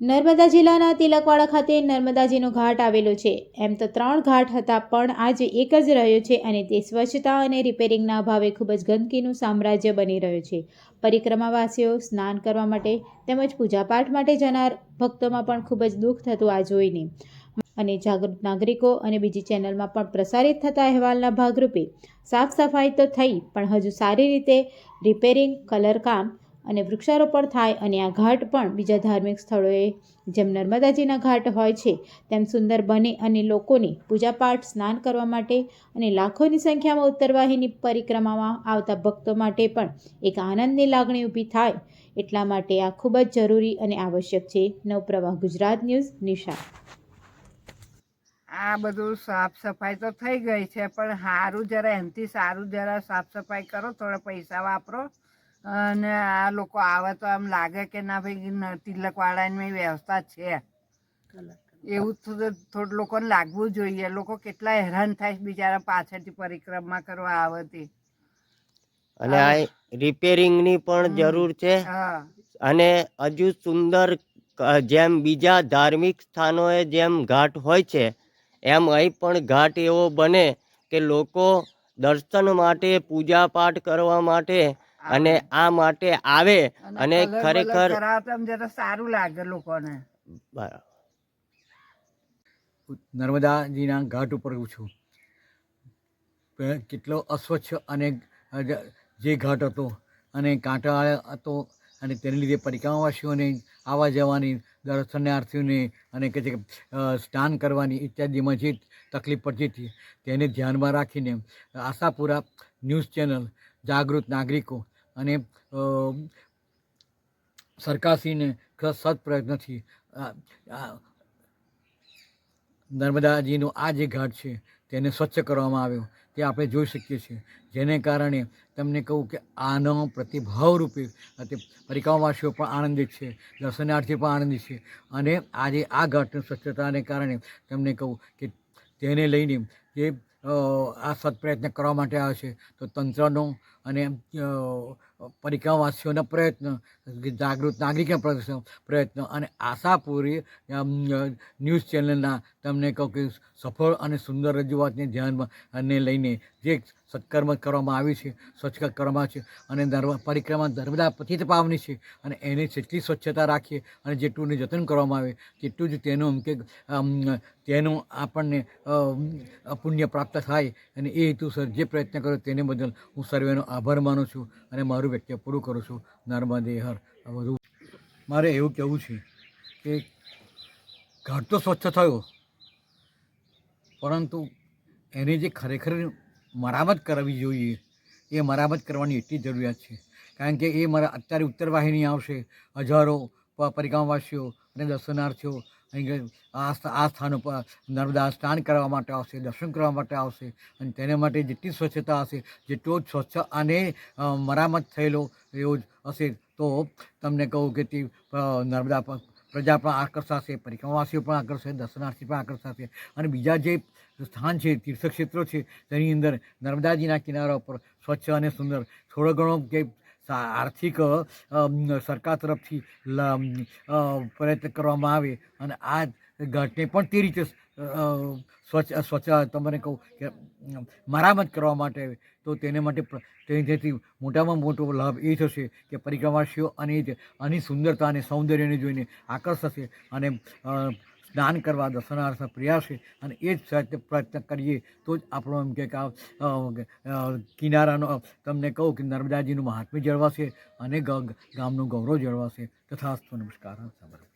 નર્મદા જિલ્લાના તિલકવાડા ખાતે નર્મદાજીનો ઘાટ આવેલો છે. એમ તો ત્રણ ઘાટ હતા, પણ આજે એક જ રહ્યો છે અને તે સ્વચ્છતા અને રિપેરિંગના અભાવે ખૂબ જ ગંદકીનું સામ્રાજ્ય બની રહ્યું છે. પરિક્રમાવાસીઓ સ્નાન કરવા માટે તેમજ પૂજાપાઠ માટે જનાર ભક્તોમાં પણ ખૂબ જ દુઃખ થતું આ જોઈને. અને જાગૃત નાગરિકો અને બીજી ચેનલમાં પણ પ્રસારિત થતા અહેવાલના ભાગરૂપે સાફ સફાઈ તો થઈ, પણ હજુ સારી રીતે રિપેરિંગ કલરકામ અને વૃક્ષારોપણ થાય અને આ ઘાટ પણ બીજા ધાર્મિક સ્થળોએ, જેમ નર્મદાજીના ઘાટ હોય છે, તેમ સુંદર બને અને લોકોની પૂજાપાઠ સ્નાન કરવા માટે અને લાખોની સંખ્યામાં ઉત્તરવાહિની પરિક્રમામાં આવતા ભક્તો માટે પણ એક આનંદની લાગણી ઊભી થાય. એટલા માટે આ ખૂબ જ જરૂરી અને આવશ્યક છે. નવપ્રવાહ ગુજરાત ન્યૂઝ નિશા આ બધું સાફ સફાઈ તો થઈ ગઈ છે, પણ સારું જરા એમથી સારું જરા સાફ સફાઈ કરો, થોડા પૈસા વાપરો. અને આ લોકો આવે તો આમ લાગે કે ના ભાઈ તિલકવાળાની વ્યવસ્થા છે. એવું થોડું થોડું લોકોને લાગવું જોઈએ. લોકો કેટલા હેરાન થાય બિચારા પાછળથી પરિક્રમા કરવા આવે તે. અને આ રિપેરિંગની પણ જરૂર છે. હા. અને હજુ સુંદર જેમ બીજા ધાર્મિક સ્થાનોએ જેમ ઘાટ હોય છે એમ અહીં પણ ઘાટ એવો બને કે લોકો દર્શન માટે પૂજા પાઠ કરવા માટે અને આ માટે આવે અને ખરેખર સારું લાગે લોકોને. નર્મદાજીના ઘાટ ઉપર છું. કેટલો અસ્વચ્છ અને જે ઘાટ હતો અને કાંટા હતો અને તેને લીધે પરિક્રમાવાસીઓને આવવા જવાની દર્શનાર્થીઓને અને કે છે સ્નાન કરવાની ઇત્યાદિમાં જે તકલીફ પડતી હતી તેને ધ્યાનમાં રાખીને આશાપુરા ન્યૂઝ ચેનલ જાગૃત નાગરિકો અને સરકારશ્રીને સત પ્રયત્નથી નર્મદાજીનો આ જે ઘાટ છે તેને સ્વચ્છ કરવામાં આવ્યો. તે આપણે જોઈ શકીએ છીએ. જેને કારણે તમને કહું કે આનો પ્રતિભાવ રૂપે પરિક્રમાવાસીઓ પણ આનંદિત છે દર્શનાર્થી પણ આનંદિત છે. અને આજે આ ઘાટની સ્વચ્છતાને કારણે તમને કહું કે તેને લઈને જે આ સત્પ્રયત્ન કરવા માટે આવે છે, તો તંત્રનો અને અ, પ્રયત્ન જાગૃત નાગરિકના પ્રયત્ન- અને આશાપૂરી ન્યૂઝ ચેનલના તમને કહું કે સફળ અને સુંદર રજૂઆતને ધ્યાનમાં લઈને જે સત્કર્મ કરવામાં આવી છે સ્વચ્છ કરવામાં છે અને નર્મ પરિક્રમા નર્મદા પતિત પાવની છે અને એને જેટલી સ્વચ્છતા રાખીએ અને જેટલું જતન કરવામાં આવે તેટલું જ તેનું કે તેનું આપણને પુણ્ય પ્રાપ્ત થાય. અને એ હેતુસર જે પ્રયત્ન કર્યો તેને બદલ હું સર્વેનો આભાર માનું છું અને મારું વ્યક્તિ પૂરું કરું છું. નર્મદે, હર બધું. મારે એવું કહેવું છે કે ઘાટ તો સ્વચ્છ થયો, પરંતુ એને જે ખરેખર મરામત કરવી જોઈએ, એ મરામત કરવાની એટલી જરૂરિયાત છે. કારણ કે એ મારા અત્યારે ઉત્તર વાહિની આવશે. હજારો પ- પરિક્રમાવાસીઓ અને દર્શનાર્થીઓ અહીં આ આ સ્થાન ઉપર નર્મદા સ્નાન કરવા માટે આવશે, દર્શન કરવા માટે આવશે અને તેને માટે જેટલી સ્વચ્છતા હશે, જેટલો જ સ્વચ્છ અને મરામત થયેલો એવો જ હશે. તો તમને કહું કે તે નર્મદા પ્રજા પણ આકર્ષાશે, પરિક્રમાવાસીઓ પણ આકર્ષાશે દર્શનાર્થી પણ આકર્ષાશે અને બીજા જે સ્થાન છે, તીર્થક્ષેત્રો છે, તેની અંદર નર્મદાજીના કિનારા ઉપર સ્વચ્છ અને સુંદર, થોડો ઘણો સા- આર્થિક સરકાર તરફથી પ્રયત્ન કરવામાં આવે અને આ ઘાટને પણ તે રીતે સ્વચ્છ સ્વચ્છ તમને કહું કે મરામત કરવા માટે તો તેને માટે તેથી મોટામાં મોટો લાભ એ થશે કે પરિક્રમાશીઓ અને આની સુંદરતા અને સૌંદર્યને જોઈને આકર્ષશે અને સ્નાન કરવા દર્શનાર્થ પ્રયાસ છે અને એ જ પ્રયત્ન કરીએ તો જ આપણો એમ કે કિનારાનો તમને કહું કે નર્મદાજીનું મહાત્મ્ય જળવાશે અને ગામનું ગૌરવ જળવાશે. તથાસ્તુ નમસ્કાર. સમર્પણ